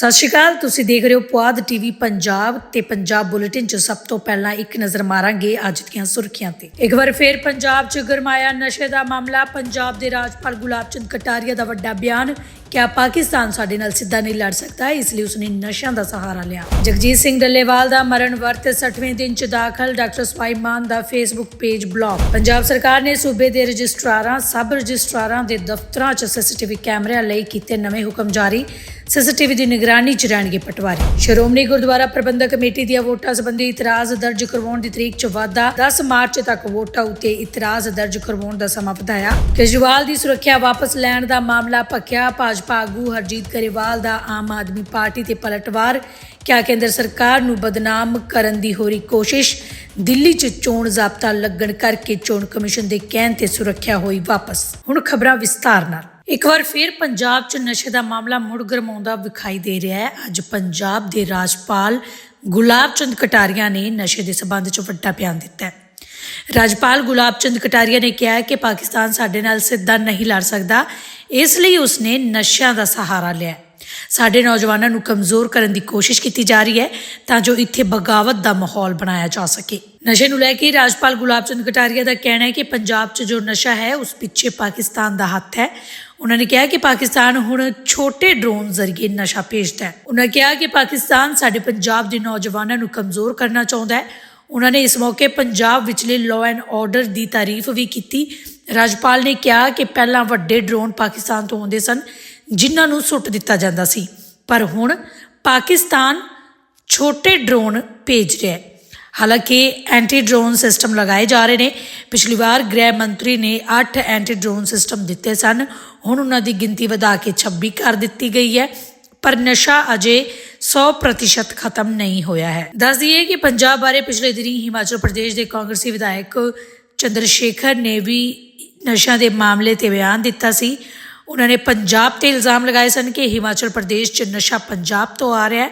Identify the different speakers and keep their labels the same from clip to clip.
Speaker 1: ਸਤਿ ਸ਼੍ਰੀ ਅਕਾਲ, ਤੁਸੀਂ ਦੇਖ ਰਹੇ ਹੋ ਪੁਆਧ ਟੀਵੀ ਪੰਜਾਬ ਤੇ ਪੰਜਾਬ ਬੁਲੇਟਿਨ 'ਚ ਸਭ ਤੋਂ ਪਹਿਲਾਂ ਇੱਕ ਨਜ਼ਰ ਮਾਰਾਂਗੇ ਅੱਜ ਦੀਆਂ ਸੁਰਖੀਆਂ ਤੇ। ਇੱਕ ਵਾਰ ਫੇਰ ਪੰਜਾਬ 'ਚ ਗਰਮਾਇਆ ਨਸ਼ੇ ਦਾ ਮਾਮਲਾ, ਪੰਜਾਬ ਦੇ ਰਾਜਪਾਲ ਗੁਲਾਬ ਚੰਦ ਕਟਾਰੀਆ ਦਾ ਵੱਡਾ ਬਿਆਨ ਕਿਹਾ ਪਾਕਿਸਤਾਨ ਸਾਡੇ ਨਾਲ ਸਿੱਧਾ ਨਹੀਂ ਲੜ ਸਕਦਾ, ਇਸ ਲਈ ਉਸਨੇ ਨਸ਼ਿਆਂ ਦਾ ਸਹਾਰਾ ਲਿਆ। ਜਗਜੀਤ ਸਿੰਘ ਡੱਲੇਵਾਲ ਦਾ ਮਰਨ ਵਰਤ 60ਵੇਂ ਦਿਨ 'ਚ ਦਾਖਲ, ਡਾਕਟਰ ਸਵਾਈਮਾਨ ਦਾ ਫੇਸਬੁੱਕ ਪੇਜ ਬਲੌਕ। ਪੰਜਾਬ ਸਰਕਾਰ ਨੇ ਸੂਬੇ ਦੇ ਰਜਿਸਟਰਾਰਾਂ, ਸਬ ਰਜਿਸਟਰਾਰਾਂ ਦੇ ਦਫ਼ਤਰਾਂ 'ਚ ਸੀਸੀਟੀਵੀ ਕੈਮਰਿਆਂ ਲਈ ਕੀਤੇ ਨਵੇਂ ਹੁਕਮ ਜਾਰੀ। ਸੀਸੀਟੀਵੀ ਦੀ ਨਿਗਰਾਨੀ 'ਚ ਰਹਿਣਗੇ ਪਟਵਾਰੀ। ਸ਼੍ਰੋਮਣੀ ਗੁਰਦੁਆਰਾ ਪ੍ਰਬੰਧਕ ਕਮੇਟੀ ਦੀਆਂ ਵੋਟਾਂ ਸੰਬੰਧੀ ਇਤਰਾਜ਼ ਦਰਜ ਕਰਵਾਉਣ ਦੀ ਤਰੀਕ 'ਚ ਵਾਧਾ। 10 ਮਾਰਚ ਤੱਕ ਵੋਟਾਂ ਉੱਤੇ ਇਤਰਾਜ਼ ਦਰਜ ਕਰਵਾਉਣ ਦਾ ਸਮਾਂ ਵਧਾਇਆ। ਕੇਜਰੀਵਾਲ ਦੀ ਸੁਰੱਖਿਆ ਵਾਪਸ ਲੈਣ ਦਾ ਮਾਮਲਾ ਭਖਿਆ ਭਾਜਪਾ ਆਗੂ ਹਰਜੀਤ ਗਰੇਵਾਲ ਦਾ ਆਮ ਆਦਮੀ ਪਾਰਟੀ ਤੇ ਪਲਟਵਾਰ। ਕਿਆ ਕੇਂਦਰ ਸਰਕਾਰ ਨੂੰ ਬਦਨਾਮ ਕਰਨ ਦੀ ਹੋ ਰਹੀ ਕੋਸ਼ਿਸ਼, ਦਿੱਲੀ 'ਚ ਚੋਣ ਜ਼ਾਬਤਾ ਲੱਗਣ ਕਰਕੇ ਚੋਣ ਕਮਿਸ਼ਨ ਦੇ ਕਹਿਣ ਤੇ ਸੁਰੱਖਿਆ ਹੋਈ ਵਾਪਸ। ਹੁਣ ਖਬਰਾਂ ਵਿਸਤਾਰ ਨਾਲ। ਇੱਕ ਵਾਰ ਫਿਰ ਪੰਜਾਬ 'ਚ ਨਸ਼ੇ ਦਾ ਮਾਮਲਾ ਮੁੜ ਗਰਮਾਉਂਦਾ ਵਿਖਾਈ ਦੇ ਰਿਹਾ ਹੈ। ਅੱਜ ਪੰਜਾਬ ਦੇ ਰਾਜਪਾਲ ਗੁਲਾਬ ਚੰਦ ਕਟਾਰੀਆ ਨੇ ਨਸ਼ੇ ਦੇ ਸਬੰਧ 'ਚ ਵੱਡਾ ਬਿਆਨ ਦਿੱਤਾ ਹੈ। ਰਾਜਪਾਲ ਗੁਲਾਬ ਚੰਦ ਕਟਾਰੀਆ ਨੇ ਕਿਹਾ ਕਿ ਪਾਕਿਸਤਾਨ ਸਾਡੇ ਨਾਲ ਸਿੱਧਾ ਨਹੀਂ ਲੜ ਸਕਦਾ। ਇਸ ਲਈ ਉਸਨੇ ਨਸ਼ਿਆਂ ਦਾ ਸਹਾਰਾ ਲਿਆ ਸਾਡੇ ਨੌਜਵਾਨਾਂ ਨੂੰ ਕਮਜ਼ੋਰ ਕਰਨ ਦੀ ਕੋਸ਼ਿਸ਼ ਕੀਤੀ ਜਾ ਰਹੀ ਹੈ ਤਾਂ ਜੋ ਇੱਥੇ ਬਗਾਵਤ ਦਾ ਮਾਹੌਲ ਬਣਾਇਆ ਜਾ ਸਕੇ। ਨਸ਼ੇ ਨੂੰ ਲੈ ਕੇ ਰਾਜਪਾਲ ਗੁਲਾਬ ਚੰਦ ਕਟਾਰੀਆ ਦਾ ਕਹਿਣਾ ਹੈ ਕਿ ਪੰਜਾਬ 'ਚ ਜੋ ਨਸ਼ਾ ਹੈ, ਉਸ ਪਿੱਛੇ ਪਾਕਿਸਤਾਨ ਦਾ ਹੱਥ ਹੈ। ਉਹਨਾਂ ਨੇ ਕਿਹਾ ਕਿ ਪਾਕਿਸਤਾਨ ਹੁਣ ਛੋਟੇ ਡਰੋਨ ਜ਼ਰੀਏ ਨਸ਼ਾ ਭੇਜਦਾ ਹੈ। ਉਹਨਾਂ ਕਿਹਾ ਕਿ ਪਾਕਿਸਤਾਨ ਸਾਡੇ ਪੰਜਾਬ ਦੇ ਨੌਜਵਾਨਾਂ ਨੂੰ ਕਮਜ਼ੋਰ ਕਰਨਾ ਚਾਹੁੰਦਾ ਹੈ। ਉਹਨਾਂ ਨੇ ਇਸ ਮੌਕੇ ਪੰਜਾਬ ਵਿਚਲੇ ਲਾਅ ਐਂਡ ਆਰਡਰ ਦੀ ਤਾਰੀਫ ਵੀ ਕੀਤੀ। ਰਾਜਪਾਲ ਨੇ ਕਿਹਾ ਕਿ ਪਹਿਲਾਂ ਵੱਡੇ ਡਰੋਨ ਪਾਕਿਸਤਾਨ ਤੋਂ ਆਉਂਦੇ ਸਨ, ਜਿਨ੍ਹਾਂ ਨੂੰ ਸੁੱਟ ਦਿੱਤਾ ਜਾਂਦਾ ਸੀ। ਪਰ ਹੁਣ ਪਾਕਿਸਤਾਨ ਛੋਟੇ ਡਰੋਨ ਭੇਜ ਰਿਹਾ ਹੈ। ਹਾਲਾਂਕਿ ਐਂਟੀ ਡਰੋਨ ਸਿਸਟਮ ਲਗਾਏ ਜਾ ਰਹੇ ਨੇ। ਪਿਛਲੀ ਵਾਰ ਗ੍ਰਹਿ ਮੰਤਰੀ ਨੇ 8 ਐਂਟੀ ਡਰੋਨ ਸਿਸਟਮ ਦਿੱਤੇ ਸਨ। ਹੁਣ ਉਹਨਾਂ ਦੀ ਗਿਣਤੀ ਵਧਾ ਕੇ 26 ਕਰ ਦਿੱਤੀ ਗਈ ਹੈ। ਪਰ ਨਸ਼ਾ ਅਜੇ 100% ਖਤਮ ਨਹੀਂ ਹੋਇਆ ਹੈ। ਦੱਸ ਦਈਏ ਕਿ ਪੰਜਾਬ ਬਾਰੇ ਪਿਛਲੇ ਦਿਨੀ ਹਿਮਾਚਲ ਪ੍ਰਦੇਸ਼ ਦੇ ਕਾਂਗਰਸੀ ਵਿਧਾਇਕ ਚੰਦਰ ਸ਼ੇਖਰ ਨੇ ਵੀ ਨਸ਼ਿਆਂ ਦੇ ਮਾਮਲੇ ਤੇ ਬਿਆਨ ਦਿੱਤਾ ਸੀ। ਉਹਨਾਂ ਨੇ ਪੰਜਾਬ ਤੇ ਇਲਜ਼ਾਮ ਲਗਾਏ ਸਨ ਕਿ ਹਿਮਾਚਲ ਪ੍ਰਦੇਸ਼ 'ਚ ਨਸ਼ਾ ਪੰਜਾਬ ਤੋਂ ਆ ਰਿਹਾ ਹੈ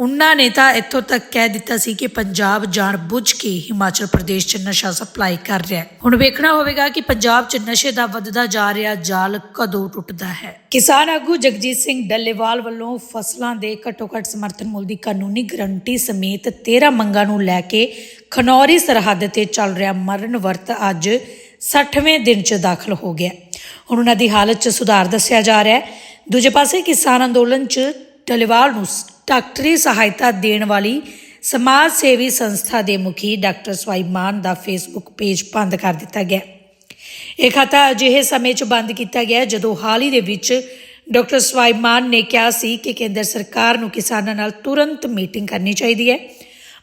Speaker 1: ਉਹਨਾਂ ਨੇ ਤਾਂ ਇੱਥੋਂ ਤੱਕ ਕਹਿ ਦਿੱਤਾ ਸੀ ਕਿ ਪੰਜਾਬ ਜਾਣ ਬੁੱਝ ਕੇ ਹਿਮਾਚਲ ਪ੍ਰਦੇਸ਼ 'ਚ ਨਸ਼ਾ ਸਪਲਾਈ ਕਰ ਰਿਹਾ ਹੈ। ਹੁਣ ਵੇਖਣਾ ਹੋਵੇਗਾ ਕਿ ਪੰਜਾਬ 'ਚ ਨਸ਼ੇ ਦਾ ਵੱਧਦਾ ਜਾ ਰਿਹਾ, ਜਾਲ ਕਦੋਂ ਟੁੱਟਦਾ ਹੈ। ਕਿਸਾਨ ਆਗੂ ਜਗਜੀਤ ਸਿੰਘ ਡੱਲੇਵਾਲ ਵੱਲੋਂ ਫਸਲਾਂ ਦੇ ਘੱਟੋ-ਘੱਟ ਸਮਰਥਨ ਮੁੱਲ ਦੀ ਕਾਨੂੰਨੀ ਗਰੰਟੀ ਸਮੇਤ 13 ਮੰਗਾਂ ਨੂੰ ਲੈ ਕੇ ਖਨੌਰੀ ਸਰਹੱਦ ਤੇ ਚੱਲ ਰਿਹਾ ਮਰਨ ਵਰਤ ਅੱਜ 60ਵੇਂ ਦਿਨ 'ਚ ਦਾਖਲ ਹੋ ਗਿਆ। ਹੁਣ ਉਹਨਾਂ ਦੀ ਹਾਲਤ 'ਚ ਸੁਧਾਰ ਦੱਸਿਆ ਜਾ ਰਿਹਾ ਹੈ। ਦੂਜੇ ਪਾਸੇ ਕਿਸਾਨ ਅੰਦੋਲਨ 'ਚ ਟਲੀਵਾਲ ਨੂੰ ਡਾਕਟਰੀ ਸਹਾਇਤਾ ਦੇਣ ਵਾਲੀ ਸਮਾਜ ਸੇਵੀ ਸੰਸਥਾ ਦੇ ਮੁਖੀ ਡਾਕਟਰ ਸਵਾਈਮਾਨ ਦਾ ਫੇਸਬੁੱਕ ਪੇਜ ਬੰਦ ਕਰ ਦਿੱਤਾ ਗਿਆ। ਇਹ ਖਾਤਾ ਅਜਿਹੇ ਸਮੇਂ 'ਚ ਬੰਦ ਕੀਤਾ ਗਿਆ ਜਦੋਂ ਹਾਲ ਹੀ ਦੇ ਵਿੱਚ ਡਾਕਟਰ ਸਵਾਈਮਾਨ ਨੇ ਕਿਹਾ ਸੀ ਕਿ ਕੇਂਦਰ ਸਰਕਾਰ ਨੂੰ ਕਿਸਾਨਾਂ ਨਾਲ ਤੁਰੰਤ ਮੀਟਿੰਗ ਕਰਨੀ ਚਾਹੀਦੀ ਹੈ।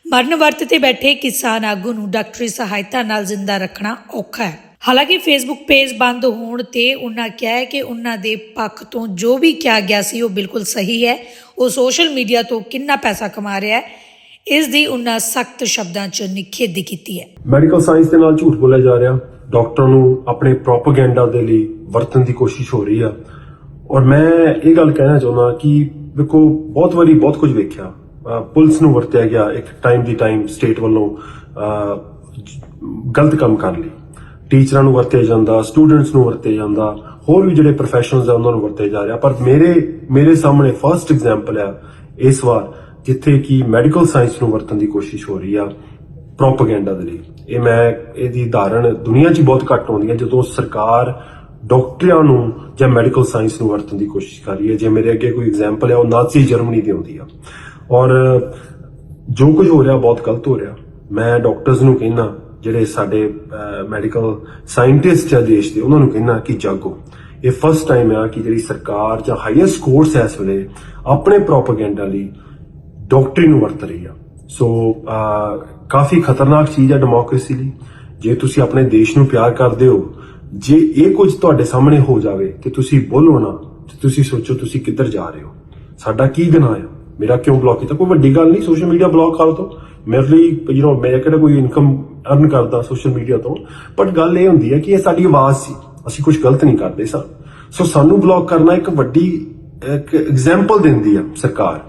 Speaker 1: ਮਰਨ ਵਰਤ ਤੇ ਬੈਠੇ ਕਿਸਾਨ ਆਗੂ ਨੂੰ ਡਾਕਟਰੀ ਸਹਾਇਤਾ ਨਾਲ ਜ਼ਿੰਦਾ ਰੱਖਣਾ ਔਖਾ ਹੈ। ਹਾਲਾਂਕਿ ਫੇਸਬੁੱਕ ਪੇਜ ਬੰਦ ਹੋਣ ਤੇ ਉਹਨਾਂ ਕਿਹਾ ਕਿ ਉਹਨਾਂ ਦੇ ਪੱਖ ਤੋਂ ਜੋ ਵੀ ਕਿਹਾ ਗਿਆ ਸੀ ਉਹ ਬਿਲਕੁਲ ਸਹੀ ਹੈ। ਉਹ ਸੋਸ਼ਲ ਮੀਡੀਆ ਤੋਂ ਕਿੰਨਾ ਪੈਸਾ ਕਮਾ ਰਿਹਾ ਹੈ, ਇਸ ਦੀ ਉਹਨਾਂ ਸਖਤ ਸ਼ਬਦਾਂ 'ਚ ਨਿਖੇਧੀ ਕੀਤੀ ਹੈ।
Speaker 2: ਮੈਡੀਕਲ ਸਾਇੰਸ ਦੇ ਨਾਲ ਝੂਠ ਬੋਲਿਆ ਜਾ ਰਿਹਾ। ਡਾਕਟਰਾਂ ਨੂੰ ਆਪਣੇ ਪ੍ਰੋਪਾਗੈਂਡਾ ਦੇ ਲਈ ਵਰਤਣ ਦੀ ਕੋਸ਼ਿਸ਼ ਹੋ ਰਹੀ ਆ। ਔਰ ਮੈਂ ਇਹ ਗੱਲ ਕਹਿਣਾ ਚਾਹੁੰਦਾ ਕਿ ਦੇਖੋ ਬਹੁਤ ਵਾਰੀ ਬਹੁਤ ਕੁਝ ਵੇਖਿਆ। ਪੁਲਿਸ ਨੂੰ ਵਰਤਿਆ ਗਿਆ ਇੱਕ ਟਾਈਮ ਦੀ ਟਾਈਮ ਸਟੇਟ ਵੱਲੋਂ ਗਲਤ ਕੰਮ ਕਰਨ ਲਈ। ਟੀਚਰਾਂ ਨੂੰ ਵਰਤਿਆ ਜਾਂਦਾ ਸਟੂਡੈਂਟਸ ਨੂੰ ਵਰਤਿਆ ਜਾਂਦਾ, ਹੋਰ ਵੀ ਜਿਹੜੇ ਪ੍ਰੋਫੈਸ਼ਨਲਸ ਆ ਉਹਨਾਂ ਨੂੰ ਵਰਤਿਆ ਜਾ ਰਿਹਾ। ਪਰ ਮੇਰੇ ਮੇਰੇ ਸਾਹਮਣੇ ਫਰਸਟ ਐਗਜ਼ਾਮਪਲ ਆ ਇਸ ਵਾਰ, ਜਿੱਥੇ ਕਿ ਮੈਡੀਕਲ ਸਾਇੰਸ ਨੂੰ ਵਰਤਣ ਦੀ ਕੋਸ਼ਿਸ਼ ਹੋ ਰਹੀ ਆ ਪ੍ਰੋਪਗੈਂਡਾ ਦੇ ਲਈ। ਇਹ ਮੈਂ, ਇਹਦੀ ਉਦਾਹਰਣ ਦੁਨੀਆ 'ਚ ਬਹੁਤ ਘੱਟ ਆਉਂਦੀ ਹੈ, ਜਦੋਂ ਸਰਕਾਰ ਡਾਕਟਰਾਂ ਨੂੰ ਜਾਂ ਮੈਡੀਕਲ ਸਾਇੰਸ ਨੂੰ ਵਰਤਣ ਦੀ ਕੋਸ਼ਿਸ਼ ਕਰ ਰਹੀ ਹੈ। ਜੇ ਮੇਰੇ ਅੱਗੇ ਕੋਈ ਐਗਜ਼ਾਮਪਲ ਹੈ ਉਹ ਨਾਜ਼ੀ ਜਰਮਨੀ ਦੀ ਆਉਂਦੀ ਆ। ਔਰ ਜੋ ਕੁਝ ਹੋ ਰਿਹਾ, ਬਹੁਤ ਗਲਤ ਹੋ ਰਿਹਾ। ਮੈਂ ਡਾਕਟਰਸ ਨੂੰ ਕਹਿੰਦਾ ਜਿਹੜੇ ਸਾਡੇ ਮੈਡੀਕਲ ਸਾਇੰਟਿਸਟ ਆ ਦੇਸ਼ ਦੇ, ਉਹਨਾਂ ਨੂੰ ਕਹਿਣਾ ਕਿ ਜਾਗੋ। ਇਹ ਫਸਟ ਟਾਈਮ ਆ ਕਿ ਜਿਹੜੀ ਸਰਕਾਰ ਜਾਂ ਹਾਈਐਸਟ ਕੋਰਟਸ ਇਸ ਵੇਲੇ ਆਪਣੇ ਪ੍ਰੋਪਾਗੈਂਡਾ ਲਈ ਡਾਕਟਰੀ ਨੂੰ ਵਰਤ ਰਹੀ ਆ। ਸੋ ਕਾਫੀ ਖਤਰਨਾਕ ਚੀਜ਼ ਆ ਡੈਮੋਕ੍ਰੇਸੀ ਲਈ। ਜੇ ਤੁਸੀਂ ਆਪਣੇ ਦੇਸ਼ ਨੂੰ ਪਿਆਰ ਕਰਦੇ ਹੋ, ਜੇ ਇਹ ਕੁਝ ਤੁਹਾਡੇ ਸਾਹਮਣੇ ਹੋ ਜਾਵੇ ਤੇ ਤੁਸੀਂ ਬੋਲੋ ਨਾ, ਤੇ ਤੁਸੀਂ ਸੋਚੋ ਤੁਸੀਂ ਕਿੱਧਰ ਜਾ ਰਹੇ ਹੋ। ਸਾਡਾ ਕੀ ਗੁਨਾਹ ਹੈ ਮੇਰਾ ਕਿਉਂ ਬਲੌਕ ਕੀਤਾ? ਕੋਈ ਵੱਡੀ ਗੱਲ ਨਹੀਂ ਸੋਸ਼ਲ ਮੀਡੀਆ ਬਲੌਕ ਕਰ ਦੋ ਮੇਰੇ ਲਈ ਯੂ نو ਮੈਂ ਕਿਹੜਾ ਕੋਈ ਇਨਕਮ ਅਰਨ ਕਰਦਾ ਸੋਸ਼ਲ ਮੀਡੀਆ ਤੋਂ ਬਟ ਗੱਲ ਇਹ ਹੁੰਦੀ ਹੈ ਕਿ ਇਹ ਸਾਡੀ ਆਵਾਜ਼ ਸੀ। ਅਸੀਂ ਕੁਝ ਗਲਤ ਨਹੀਂ ਕਰਦੇ ਸਾਂ। ਸੋ ਸਾਨੂੰ ਬਲੌਕ ਕਰਨਾ ਇੱਕ ਵੱਡੀ, ਇੱਕ ਐਗਜ਼ਾਮਪਲ ਦਿੰਦੀ ਆ ਸਰਕਾਰ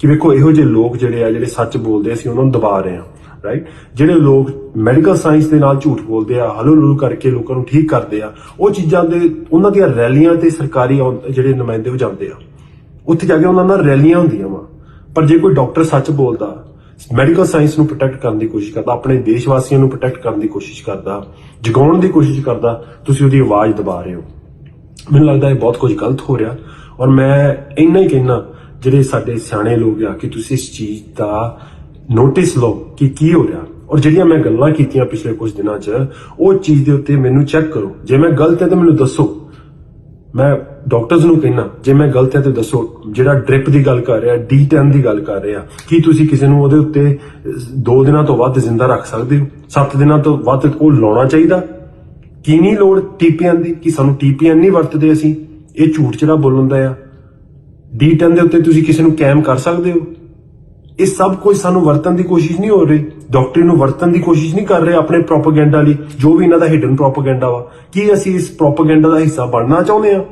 Speaker 2: ਕਿ ਵੇਖੋ, ਇਹੋ ਜਿਹੇ ਲੋਕ ਜਿਹੜੇ ਆ, ਜਿਹੜੇ ਸੱਚ ਬੋਲਦੇ ਅਸੀਂ, ਉਹਨਾਂ ਨੂੰ ਦਬਾ ਰਹੇ ਹਾਂ ਰਾਈਟ ਜਿਹੜੇ ਲੋਕ ਮੈਡੀਕਲ ਸਾਇੰਸ ਦੇ ਨਾਲ ਝੂਠ ਬੋਲਦੇ ਆ, ਹਲੂ ਹਲੂ ਕਰਕੇ ਲੋਕਾਂ ਨੂੰ ਠੀਕ ਕਰਦੇ ਆ, ਉਹ ਚੀਜ਼ਾਂ ਦੇ, ਉਹਨਾਂ ਦੀਆਂ ਰੈਲੀਆਂ ਤੇ ਸਰਕਾਰੀ ਜਿਹੜੇ ਨੁਮਾਇੰਦੇ ਹੋ ਜਾਂਦੇ ਆ। ਉੱਥੇ ਜਾ ਕੇ ਉਹਨਾਂ ਨਾਲ ਰੈਲੀਆਂ ਹੁੰਦੀਆਂ ਵਾ। ਪਰ ਜੇ ਕੋਈ ਡਾਕਟਰ ਸੱਚ ਬੋਲਦਾ ਮੈਡੀਕਲ ਸਾਇੰਸ ਨੂੰ ਪ੍ਰੋਟੈਕਟ ਕਰਨ ਦੀ ਕੋਸ਼ਿਸ਼ ਕਰਦਾ, ਆਪਣੇ ਦੇਸ਼ ਵਾਸੀਆਂ ਨੂੰ ਪ੍ਰੋਟੈਕਟ ਕਰਨ ਦੀ ਕੋਸ਼ਿਸ਼ ਕਰਦਾ, ਜਗਾਉਣ ਦੀ ਕੋਸ਼ਿਸ਼ ਕਰਦਾ, ਤੁਸੀਂ ਉਹਦੀ ਆਵਾਜ਼ ਦਬਾ ਰਹੇ ਹੋ। ਮੈਨੂੰ ਲੱਗਦਾ ਇਹ ਬਹੁਤ ਕੁਝ ਗਲਤ ਹੋ ਰਿਹਾ ਔਰ ਮੈਂ ਇੰਨਾ ਹੀ ਕਹਿਣਾ ਜਿਹੜੇ ਸਾਡੇ ਸਿਆਣੇ ਲੋਕ ਆ ਕਿ ਤੁਸੀਂ ਇਸ ਚੀਜ਼ ਦਾ ਨੋਟਿਸ ਲਓ ਕਿ ਕੀ ਹੋ ਰਿਹਾ। ਔਰ ਜਿਹੜੀਆਂ ਮੈਂ ਗੱਲਾਂ ਕੀਤੀਆਂ ਪਿਛਲੇ ਕੁਝ ਦਿਨਾਂ 'ਚ, ਉਹ ਚੀਜ਼ ਦੇ ਉੱਤੇ ਮੈਨੂੰ ਚੈੱਕ ਕਰੋ। ਜੇ ਮੈਂ ਗਲਤ ਹੈ ਤਾਂ ਮੈਨੂੰ ਦੱਸੋ। ਮੈਂ ਡਾਕਟਰਸ ਨੂੰ ਕਹਿਣਾ, ਜੇ ਮੈਂ ਗਲਤ ਹੈ ਤੇ ਦੱਸੋ ਜਿਹੜਾ ਡ੍ਰਿਪ ਦੀ ਗੱਲ ਕਰ ਰਿਹਾ D10 ਦੀ ਗੱਲ ਕਰ ਰਿਹਾ, ਕੀ ਤੁਸੀਂ ਕਿਸੇ ਨੂੰ ਉਹਦੇ ਉੱਤੇ 2 ਦਿਨਾਂ ਤੋਂ ਵੱਧ ਜ਼ਿੰਦਾ ਰੱਖ ਸਕਦੇ ਹੋ? 7 ਦਿਨਾਂ ਤੋਂ ਵੱਧ ਉਹ ਲਾਉਣਾ ਚਾਹੀਦਾ? ਕੀ ਨਹੀਂ ਲੋੜ ਟੀਪੀਐਨ ਦੀ? ਕਿ ਸਾਨੂੰ ਟੀਪੀਐਨ ਨਹੀਂ ਵਰਤਦੇ ਅਸੀਂ? ਇਹ ਝੂਠ ਜਿਹੜਾ ਬੋਲਣ ਦਾ ਆ। D10 ਦੇ ਉੱਤੇ ਤੁਸੀਂ ਕਿਸੇ ਨੂੰ ਕੈਮ ਕਰ ਸਕਦੇ ਹੋ? ਇਹ ਸਭ ਕੁਝ ਸਾਨੂੰ ਵਰਤਣ ਦੀ ਕੋਸ਼ਿਸ਼ ਨਹੀਂ ਹੋ ਰਹੀ। ਡਾਕਟਰੀ ਨੂੰ ਵਰਤਣ ਦੀ ਕੋਸ਼ਿਸ਼ ਨਹੀਂ ਕਰ ਰਹੇ ਆਪਣੇ ਪ੍ਰੋਪਾਗੈਂਡਾ ਲਈ, ਜੋ ਵੀ ਇਹਨਾਂ ਦਾ ਹਿਡਨ ਪ੍ਰੋਪਾਗੈਂਡਾ ਵਾ। ਕੀ ਅਸੀਂ ਇਸ ਪ੍ਰੋਪਾਗੈਂਡਾ ਦਾ ਹਿੱਸਾ ਬਣਨਾ ਚਾਹੁੰਦੇ ਆ?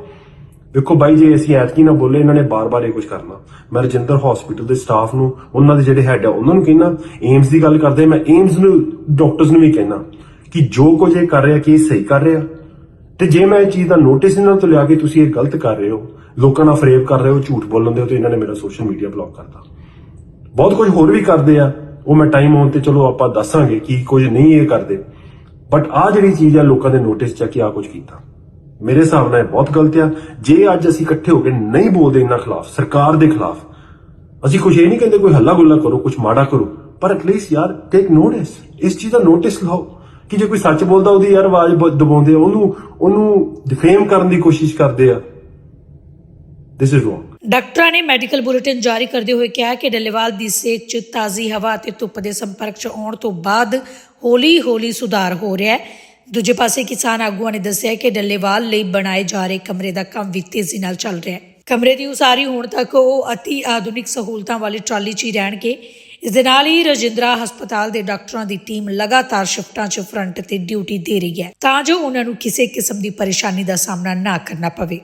Speaker 2: ਦੇਖੋ ਬਾਈ, ਜੇ ਅਸੀਂ ਐਤਕੀ ਨਾ ਬੋਲੇ, ਇਹਨਾਂ ਨੇ ਬਾਰ-ਬਾਰ ਇਹ ਕੁਝ ਕਰਨਾ। ਮੈਂ ਰਜਿੰਦਰ ਹਸਪੀਟਲ ਦੇ ਸਟਾਫ ਨੂੰ, ਉਹਨਾਂ ਦੇ ਜਿਹੜੇ ਹੈੱਡ ਆ, ਉਹਨਾਂ ਨੂੰ ਕਹਿਣਾ ਏਮਸ ਦੀ ਗੱਲ ਕਰਦੇ ਮੈਂ ਏਮਸ ਨੂੰ ਡਾਕਟਰਸ ਨੂੰ ਵੀ ਕਹਿਣਾ ਕਿ ਜੋ ਕੁਝ ਇਹ ਕਰ ਰਿਹਾ, ਕਿ ਇਹ ਸਹੀ ਕਰ ਰਿਹਾ। ਤੇ ਜੇ ਮੈਂ ਇਹ ਚੀਜ਼ ਦਾ ਨੋਟਿਸ ਇਹਨਾਂ ਤੋਂ ਲਿਆ ਕੇ ਤੁਸੀਂ ਇਹ ਗਲਤ ਕਰ ਰਹੇ ਹੋ, ਲੋਕਾਂ ਨਾਲ ਫਰੇਬ ਕਰ ਰਹੇ ਹੋ, ਝੂਠ ਬੋਲਣ ਦੇ ਹੋ, ਤੇ ਇਹਨਾਂ ਨੇ ਮੇਰਾ ਸੋਸ਼ਲ ਮੀਡੀਆ ਬਲੌਕ ਕਰਤਾ। ਬਹੁਤ ਕੁਝ ਹੋਰ ਵੀ ਕਰਦੇ ਆ, ਉਹ ਮੈਂ ਟਾਈਮ ਆਉਣ ਤੇ ਚਲੋ ਆਪਾਂ ਦੱਸਾਂਗੇ ਕਿ ਕੁਝ ਨਹੀਂ ਇਹ ਕਰਦੇ। ਬਟ ਆ ਜਿਹੜੀ ਚੀਜ਼ ਆ, ਲੋਕਾਂ ਦੇ ਨੋਟਿਸ ਚ ਆ ਕਿ ਆ ਕੁਝ ਕੀਤਾ। ਮੇਰੇ ਹਿਸਾਬ ਨਾਲ ਇਹ ਬਹੁਤ ਗਲਤ ਆ। ਜੇ ਅੱਜ ਅਸੀਂ ਇਕੱਠੇ ਹੋ ਕੇ ਨਹੀਂ ਬੋਲਦੇ ਇਹਨਾਂ ਖਿਲਾਫ, ਸਰਕਾਰ ਦੇ ਖਿਲਾਫ, ਅਸੀਂ ਕੁਝ ਇਹ ਨਹੀਂ ਕਹਿੰਦੇ ਕੋਈ ਹੱਲਾ ਗੁੱਲਾ ਕਰੋ ਕੁਝ ਮਾੜਾ ਕਰੋ। ਪਰ ਐਟਲੀਸਟ ਯਾਰ ਟੇਕ ਨੋਟਿਸ ਇਸ ਚੀਜ਼ ਦਾ ਨੋਟਿਸ ਲਓ ਕਿ ਜੇ ਕੋਈ ਸੱਚ ਬੋਲਦਾ, ਉਹਦੀ ਯਾਰ ਆਵਾਜ਼ ਦਬਾਉਂਦੇ ਆ, ਉਹਨੂੰ ਉਹਨੂੰ ਡਿਫੇਮ ਕਰਨ ਦੀ ਕੋਸ਼ਿਸ਼ ਕਰਦੇ ਆ। ਦਿਸ ਇਜ਼ ਰੋਂਗ
Speaker 1: ਡਾਕਟਰਾਂ ਨੇ ਮੈਡੀਕਲ ਬੁਲੇਟਿਨ ਜਾਰੀ ਕਰਦੇ ਹੋਏ ਕਿਹਾ ਕਿ ਡੱਲੇਵਾਲ ਦੀ ਸਿਹਤ 'ਚ ਤਾਜ਼ੀ ਹਵਾ ਅਤੇ ਧੁੱਪ ਦੇ ਸੰਪਰਕ 'ਚ ਆਉਣ ਤੋਂ ਬਾਅਦ ਹੌਲੀ-ਹੌਲੀ ਸੁਧਾਰ ਹੋ ਰਿਹਾ ਹੈ। ਦੂਜੇ ਪਾਸੇ ਕਿਸਾਨ ਆਗੂਆਂ ਨੇ ਦੱਸਿਆ ਕਿ ਡੱਲੇਵਾਲ ਲਈ ਬਣਾਏ ਜਾ ਰਹੇ ਕਮਰੇ ਦਾ ਕੰਮ ਵੀ ਤੇਜ਼ੀ ਨਾਲ ਚੱਲ ਰਿਹਾ ਹੈ। ਕਮਰੇ ਦੀ ਉਸਾਰੀ ਹੋਣ ਤੱਕ ਉਹ ਅਤੀ ਆਧੁਨਿਕ ਸਹੂਲਤਾਂ ਵਾਲੀ ਟਰਾਲੀ 'ਚ ਹੀ ਰਹਿਣਗੇ। ਇਸ ਦੇ ਨਾਲ ਹੀ ਰਜਿੰਦਰਾ ਹਸਪਤਾਲ ਦੇ ਡਾਕਟਰਾਂ ਦੀ ਟੀਮ ਲਗਾਤਾਰ ਸ਼ਿਫਟਾਂ 'ਚ ਫਰੰਟ ਤੇ ਡਿਊਟੀ ਦੇ ਰਹੀ ਹੈ। ਤਾਂ ਜੋ ਉਹਨਾਂ ਨੂੰ ਕਿਸੇ ਕਿਸਮ ਦੀ ਪਰੇਸ਼ਾਨੀ ਦਾ ਸਾਹਮਣਾ ਨਾ ਕਰਨਾ ਪਵੇ।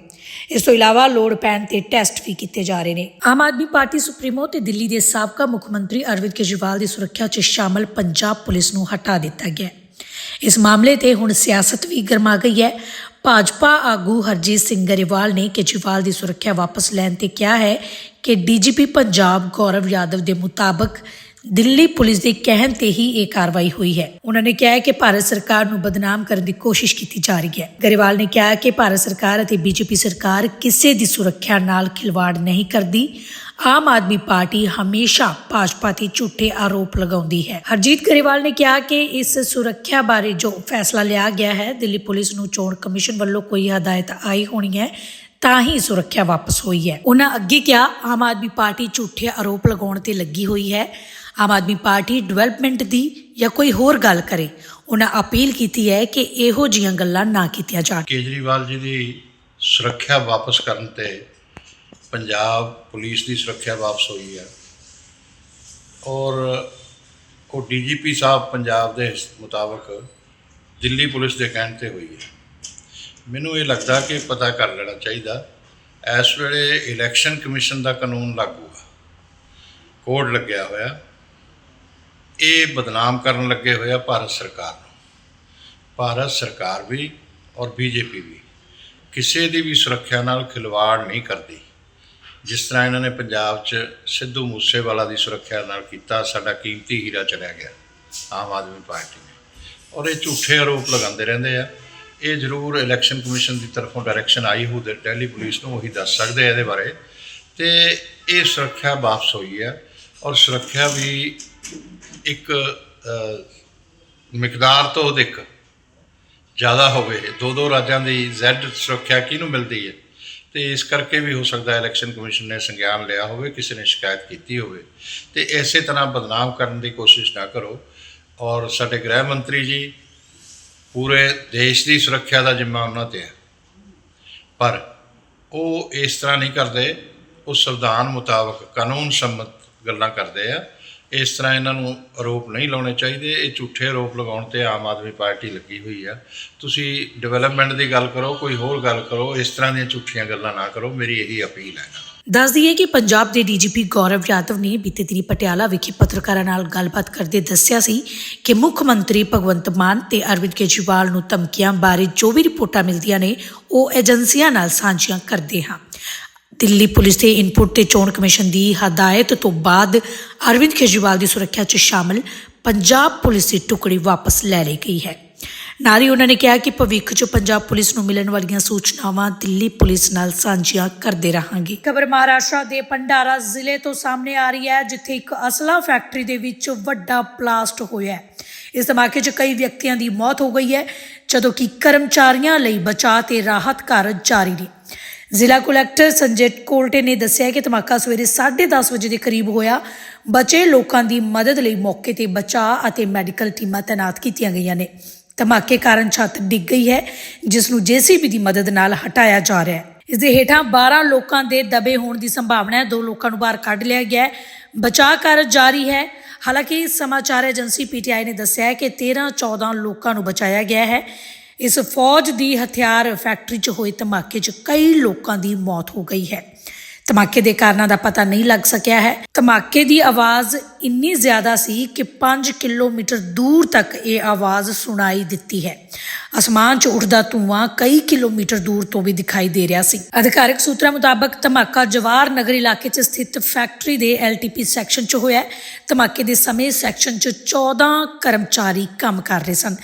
Speaker 1: ਇਸ ਤੋਂ ਇਲਾਵਾ ਲੋੜ ਪੈਣ ਤੇ ਟੈਸਟ ਵੀ ਕੀਤੇ ਜਾ ਰਹੇ ਨੇ। ਆਮ ਆਦਮੀ ਪਾਰਟੀ ਸੁਪਰੀਮੋ ਤੇ ਦਿੱਲੀ ਦੇ ਸਾਬਕਾ ਮੁੱਖ ਮੰਤਰੀ ਅਰਵਿੰਦ ਕੇਜਰੀਵਾਲ ਦੀ ਸੁਰੱਖਿਆ 'ਚ ਸ਼ਾਮਲ ਪੰਜਾਬ ਪੁਲਿਸ ਨੂੰ ਹਟਾ ਦਿੱਤਾ ਗਿਆ ਇਸ ਮਾਮਲੇ ਤੇ ਹੁਣ ਸਿਆਸਤ ਵੀ ਗਰਮਾ ਗਈ ਹੈ। ਭਾਜਪਾ ਆਗੂ ਹਰਜੀਤ ਸਿੰਘ ਗਰੇਵਾਲ ਨੇ ਕੇਜਰੀਵਾਲ ਦੀ ਸੁਰੱਖਿਆ ਵਾਪਸ ਲੈਣ ਤੇ ਕਿਹਾ ਹੈ ਕਿ ਡੀਜੀਪੀ ਪੰਜਾਬ ਗੌਰਵ ਯਾਦਵ ਦੇ ਮੁਤਾਬਕ ਦਿੱਲੀ ਪੁਲਿਸ ਦੇ ਕਹਿਣ ਤੇ ਹੀ ਇਹ ਕਾਰਵਾਈ ਹੋਈ ਹੈ। ਉਹਨਾਂ ਨੇ ਕਿਹਾ ਹੈ ਕਿ ਭਾਰਤ ਸਰਕਾਰ ਨੂੰ ਬਦਨਾਮ ਕਰਨ ਦੀ ਕੋਸ਼ਿਸ਼ ਕੀਤੀ ਜਾ ਰਹੀ ਹੈ। ਗਰੇਵਾਲ ਨੇ ਕਿਹਾ ਕਿ ਭਾਰਤ ਸਰਕਾਰ ਅਤੇ ਬੀਜੇਪੀ ਸਰਕਾਰ ਕਿਸੇ ਦੀ ਸੁਰੱਖਿਆ ਨਾਲ ਖਿਲਵਾੜ ਨਹੀਂ ਕਰਦੀ। ਆਮ ਆਦਮੀ ਪਾਰਟੀ ਹਮੇਸ਼ਾ ਭਾਜਪਾ ਤੇ ਝੂਠੇ ਆਰੋਪ ਲਗਾਉਂਦੀ ਹੈ। ਹਰਜੀਤ ਗਰੇਵਾਲ ਨੇ ਕਿਹਾ ਕਿ ਇਸ ਸੁਰੱਖਿਆ ਬਾਰੇ ਜੋ ਫੈਸਲਾ ਲਿਆ ਗਿਆ ਹੈ, ਦਿੱਲੀ ਪੁਲਿਸ ਨੂੰ ਚੋਣ ਕਮਿਸ਼ਨ ਵੱਲੋਂ ਕੋਈ ਹਦਾਇਤ ਆਈ ਹੋਣੀ ਹੈ, ਤਾਂ ਹੀ ਸੁਰੱਖਿਆ ਵਾਪਸ ਹੋਈ ਹੈ। ਉਹਨਾਂ ਅੱਗੇ ਕਿਹਾ, ਆਮ ਆਦਮੀ ਪਾਰਟੀ ਝੂਠੇ ਆਰੋਪ ਲਗਾਉਣ ਤੇ ਲੱਗੀ ਹੋਈ ਹੈ। ਆਮ ਆਦਮੀ ਪਾਰਟੀ ਡਿਵੈਲਪਮੈਂਟ ਦੀ ਜਾਂ ਕੋਈ ਹੋਰ ਗੱਲ ਕਰੇ, ਉਹਨਾਂ ਅਪੀਲ ਕੀਤੀ ਹੈ ਕਿ ਇਹੋ ਜੀਆਂ ਗੱਲਾਂ ਨਾ ਕੀਤੀਆਂ ਜਾਣ।
Speaker 3: ਕੇਜਰੀਵਾਲ ਜੀ ਦੀ ਸੁਰੱਖਿਆ ਵਾਪਸ ਕਰਨ ਤੇ ਪੰਜਾਬ ਪੁਲਿਸ ਦੀ ਸੁਰੱਖਿਆ ਵਾਪਸ ਹੋਈ ਹੈ। ਔਰ ਉਹ ਡੀਜੀਪੀ ਸਾਹਿਬ ਪੰਜਾਬ ਦੇ ਮੁਤਾਬਕ ਦਿੱਲੀ ਪੁਲਿਸ ਦੇ ਕਹਿਣ ਤੇ ਹੋਈ ਹੈ। ਮੈਨੂੰ ਇਹ ਲੱਗਦਾ ਕਿ ਪਤਾ ਕਰ ਲੈਣਾ ਚਾਹੀਦਾ। ਇਸ ਵੇਲੇ ਇਲੈਕਸ਼ਨ ਕਮਿਸ਼ਨ ਦਾ ਕਾਨੂੰਨ ਲਾਗੂ ਹੈ ਕੋਡ ਲੱਗਿਆ ਹੋਇਆ। ਇਹ ਬਦਨਾਮ ਕਰਨ ਲੱਗੇ ਹੋਇਆ ਭਾਰਤ ਸਰਕਾਰ ਨੂੰ। ਭਾਰਤ ਸਰਕਾਰ ਵੀ ਔਰ ਬੀਜੇਪੀ ਵੀ ਕਿਸੇ ਦੀ ਵੀ ਸੁਰੱਖਿਆ ਨਾਲ ਖਿਲਵਾੜ ਨਹੀਂ ਕਰਦੀ। ਜਿਸ ਤਰ੍ਹਾਂ ਇਹਨਾਂ ਨੇ ਪੰਜਾਬ 'ਚ ਸਿੱਧੂ ਮੂਸੇਵਾਲਾ ਦੀ ਸੁਰੱਖਿਆ ਨਾਲ ਕੀਤਾ, ਸਾਡਾ ਕੀਮਤੀ ਹੀਰਾ ਚਲਿਆ ਗਿਆ, ਆਮ ਆਦਮੀ ਪਾਰਟੀ ਨੇ। ਔਰ ਇਹ ਝੂਠੇ ਆਰੋਪ ਲਗਾਉਂਦੇ ਰਹਿੰਦੇ ਆ। ਇਹ ਜ਼ਰੂਰ ਇਲੈਕਸ਼ਨ ਕਮਿਸ਼ਨ ਦੀ ਤਰਫੋਂ ਡਾਇਰੈਕਸ਼ਨ ਆਈ ਹੋ ਦੇ ਦਿੱਲੀ ਪੁਲਿਸ ਨੂੰ ਉਹੀ ਦੱਸ ਸਕਦੇ ਆ ਇਹਦੇ ਬਾਰੇ। ਤੇ ਇਹ ਸੁਰੱਖਿਆ ਵਾਪਸ ਹੋਈ ਹੈ ਔਰ ਸੁਰੱਖਿਆ ਵੀ ਇੱਕ ਮਿਕਦਾਰ ਤੋਂ ਅਧਿਕ ਜ਼ਿਆਦਾ ਹੋਵੇ। ਦੋ ਦੋ ਰਾਜਾਂ ਦੀ ਜ਼ੈਡ ਸੁਰੱਖਿਆ ਕਿਹਨੂੰ ਮਿਲਦੀ ਹੈ? ਤੇ ਇਸ ਕਰਕੇ ਵੀ ਹੋ ਸਕਦਾ ਇਲੈਕਸ਼ਨ ਕਮਿਸ਼ਨ ਨੇ ਸੰਗਿਆਨ ਲਿਆ ਹੋਵੇ, ਕਿਸੇ ਨੇ ਸ਼ਿਕਾਇਤ ਕੀਤੀ ਹੋਵੇ। ਤੇ ਇਸੇ ਤਰ੍ਹਾਂ ਬਦਨਾਮ ਕਰਨ ਦੀ ਕੋਸ਼ਿਸ਼ ਨਾ ਕਰੋ। ਔਰ ਸਾਡੇ ਗ੍ਰਹਿ ਮੰਤਰੀ ਜੀ, ਪੂਰੇ ਦੇਸ਼ ਦੀ ਸੁਰੱਖਿਆ ਦਾ ਜ਼ਿੰਮਾ ਉਹਨਾਂ ਤੇ ਹੈ। ਪਰ ਉਹ ਇਸ ਤਰ੍ਹਾਂ ਨਹੀਂ ਕਰਦੇ। ਉਹ ਸੰਵਿਧਾਨ ਮੁਤਾਬਕ ਕਾਨੂੰਨ ਸੰਮਤ ਗੱਲਾਂ ਕਰਦੇ ਆ। ਇਸ ਤਰ੍ਹਾਂ ਇਹਨਾਂ ਨੂੰ ਆਰੋਪ ਨਹੀਂ ਲਾਉਣੇ ਚਾਹੀਦੇ। ਇਹ ਝੂਠੇ ਆਰੋਪ ਲਗਾਉਣ ਤੇ ਆਮ ਆਦਮੀ ਪਾਰਟੀ ਲੱਗੀ ਹੋਈ ਆ। ਤੁਸੀਂ ਡਿਵੈਲਪਮੈਂਟ ਦੀ ਗੱਲ ਕਰੋ, ਕੋਈ ਹੋਰ ਗੱਲ ਕਰੋ, ਇਸ ਤਰ੍ਹਾਂ ਦੀਆਂ ਝੂਠੀਆਂ ਗੱਲਾਂ ਨਾ ਕਰੋ। ਮੇਰੀ ਇਹੀ ਅਪੀਲ ਹੈ।
Speaker 1: ਦੱਸ ਦਈਏ ਕਿ ਪੰਜਾਬ ਦੇ ਡੀਜੀਪੀ ਗੌਰਵ ਯਾਦਵ ਨੇ ਬੀਤੇ ਦਿਨੀ ਪਟਿਆਲਾ ਵਿਖੇ ਪੱਤਰਕਾਰਾਂ ਨਾਲ ਗੱਲਬਾਤ ਕਰਦੇ ਦੱਸਿਆ ਸੀ ਕਿ ਮੁੱਖ ਮੰਤਰੀ ਭਗਵੰਤ ਮਾਨ ਤੇ ਅਰਵਿੰਦ ਕੇਜਰੀਵਾਲ ਨੂੰ ਧਮਕੀਆਂ ਬਾਰੇ ਜੋ ਵੀ ਰਿਪੋਰਟਾਂ ਮਿਲਦੀਆਂ ਨੇ, ਉਹ ਏਜੰਸੀਆਂ ਨਾਲ ਸਾਂਝੀਆਂ ਕਰਦੇ ਹਾਂ। ਦਿੱਲੀ ਪੁਲਿਸ ਦੇ ਇਨਪੁਟ ਤੇ ਚੋਣ ਕਮਿਸ਼ਨ ਦੀ ਹਦਾਇਤ ਤੋਂ ਬਾਅਦ ਅਰਵਿੰਦ ਕੇਜਰੀਵਾਲ ਦੀ ਸੁਰੱਖਿਆ 'ਚ ਸ਼ਾਮਲ ਪੰਜਾਬ ਪੁਲਿਸ ਦੀ ਟੁਕੜੀ ਵਾਪਸ ਲੈ ਲਈ ਗਈ ਹੈ। ਨਾਲ ਹੀ ਉਹਨਾਂ ਨੇ ਕਿਹਾ ਕਿ ਭਵਿੱਖ 'ਚ ਪੰਜਾਬ ਪੁਲਿਸ ਨੂੰ ਮਿਲਣ ਵਾਲੀਆਂ ਸੂਚਨਾਵਾਂ ਦਿੱਲੀ ਪੁਲਿਸ ਨਾਲ ਸਾਂਝੀਆਂ ਕਰਦੇ ਰਹਾਂਗੇ। ਖਬਰ ਮਹਾਰਾਸ਼ਟਰ ਦੇ ਪੰਡਾਰਾ ਜ਼ਿਲ੍ਹੇ ਤੋਂ ਸਾਹਮਣੇ ਆ ਰਹੀ ਹੈ, ਜਿੱਥੇ ਇੱਕ ਅਸਲਾ ਫੈਕਟਰੀ ਦੇ ਵਿੱਚ ਵੱਡਾ ਬਲਾਸਟ ਹੋਇਆ ਹੈ। ਇਸ ਧਮਾਕੇ 'ਚ ਕਈ ਵਿਅਕਤੀਆਂ ਦੀ ਮੌਤ ਹੋ ਗਈ ਹੈ, ਜਦੋਂ ਕਿ ਕਰਮਚਾਰੀਆਂ ਲਈ ਬਚਾਅ ਤੇ ਰਾਹਤ ਕਾਰਜ ਜਾਰੀ ਨੇ। ਜ਼ਿਲ੍ਹਾ ਕਲੈਕਟਰ ਸੰਜੇ ਕੋਲਟੇ ਨੇ ਦੱਸਿਆ ਕਿ ਧਮਾਕਾ ਸਵੇਰੇ 10:30 ਵਜੇ ਦੇ ਕਰੀਬ ਹੋਇਆ। ਬਚੇ ਲੋਕਾਂ ਦੀ ਮਦਦ ਲਈ ਮੌਕੇ ਤੇ ਬਚਾਅ ਅਤੇ ਮੈਡੀਕਲ ਟੀਮਾਂ ਤਾਇਨਾਤ ਕੀਤੀਆਂ ਗਈਆਂ ਨੇ। ਧਮਾਕੇ ਕਾਰਨ ਛੱਤ ਡਿੱਗ ਗਈ ਹੈ, ਜਿਸ ਨੂੰ ਜੀਸੀਬੀ ਦੀ ਮਦਦ ਨਾਲ ਹਟਾਇਆ ਜਾ ਰਿਹਾ ਹੈ। ਇਸ ਦੇ ਹੇਠਾਂ 12 ਲੋਕਾਂ ਦੇ ਦਬੇ ਹੋਣ ਦੀ ਸੰਭਾਵਨਾ ਹੈ। ਦੋ ਲੋਕਾਂ ਨੂੰ ਬਾਹਰ ਕੱਢ ਲਿਆ ਗਿਆ ਹੈ। ਬਚਾਅ ਕਾਰਜ ਜਾਰੀ ਹੈ। ਹਾਲਾਂਕਿ ਸਮਾਚਾਰ ਏਜੰਸੀ ਪੀਟੀਆਈ ਨੇ ਦੱਸਿਆ ਹੈ ਕਿ 13-14 ਲੋਕਾਂ ਨੂੰ ਬਚਾਇਆ ਗਿਆ ਹੈ। ਇਸ ਫੌਜ ਦੀ ਹਥਿਆਰ ਫੈਕਟਰੀ 'ਚ ਹੋਏ ਧਮਾਕੇ 'ਚ ਕਈ ਲੋਕਾਂ ਦੀ ਮੌਤ ਹੋ ਗਈ ਹੈ। ਧਮਾਕੇ ਦੇ ਕਾਰਨਾਂ ਦਾ ਪਤਾ ਨਹੀਂ ਲੱਗ ਸਕਿਆ ਹੈ। ਧਮਾਕੇ ਦੀ ਆਵਾਜ਼ ਇੰਨੀ ਜ਼ਿਆਦਾ ਸੀ ਕਿ 5 ਕਿਲੋਮੀਟਰ ਦੂਰ ਤੱਕ ਇਹ ਆਵਾਜ਼ ਸੁਣਾਈ ਦਿੱਤੀ ਹੈ। ਅਸਮਾਨ 'ਚ ਉੱਠਦਾ ਧੂੰਆਂ ਕਈ ਕਿਲੋਮੀਟਰ ਦੂਰ ਤੋਂ ਵੀ ਦਿਖਾਈ ਦੇ ਰਿਹਾ ਸੀ। ਅਧਿਕਾਰਕ ਸੂਤਰਾਂ ਮੁਤਾਬਕ ਧਮਾਕਾ ਜਵਾਰ ਨਗਰ ਇਲਾਕੇ 'ਚ ਸਥਿਤ ਫੈਕਟਰੀ ਦੇ ਐਲਟੀਪੀ ਸੈਕਸ਼ਨ 'ਚ ਹੋਇਆ ਧਮਾਕੇ ਦੇ ਸਮੇਂ ਸੈਕਸ਼ਨ 'ਚ 14 ਕਰਮਚਾਰੀ ਕੰਮ ਕਰ ਰਹੇ ਸਨ।